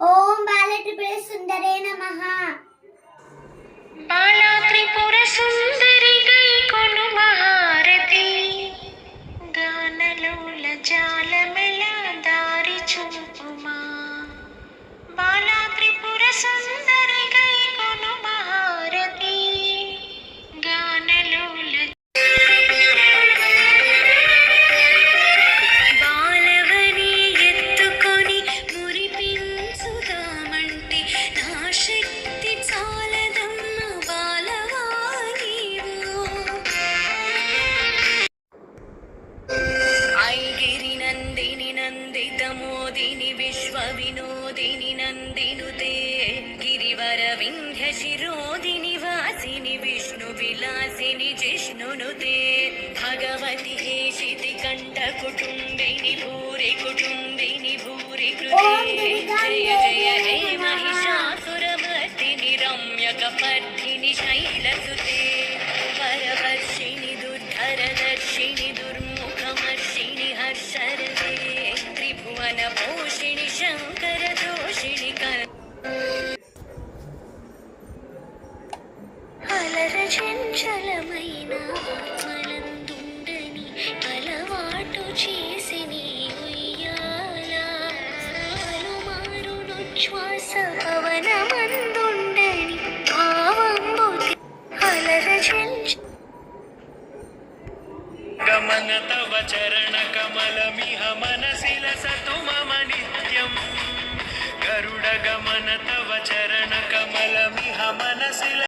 ഓം ballot गिरिमोदिनि विश्वविनोदिनि नन्दिनुते गिरिवरविन्ध्यशिरोदिनि वासिनि विष्णुविलासिनि जिष्णुनुते भगवति हे शितिकण्ठकुटुम्बिनि भूरि कुटुम्बिनि भूरि कृते जय जय हे महिषासुरमर्दिनि रम्यकपर्धिनि शैलसुते చంచలమైన ఆత్మలందుండని అలవాటు చేసి నీ ఉయ్యాల పలుమారునుచ్ఛ్వాస పవనమందుండని భావంబు అలర చంచ గమన తవ చరణ కమలమిహ మనసిల సతో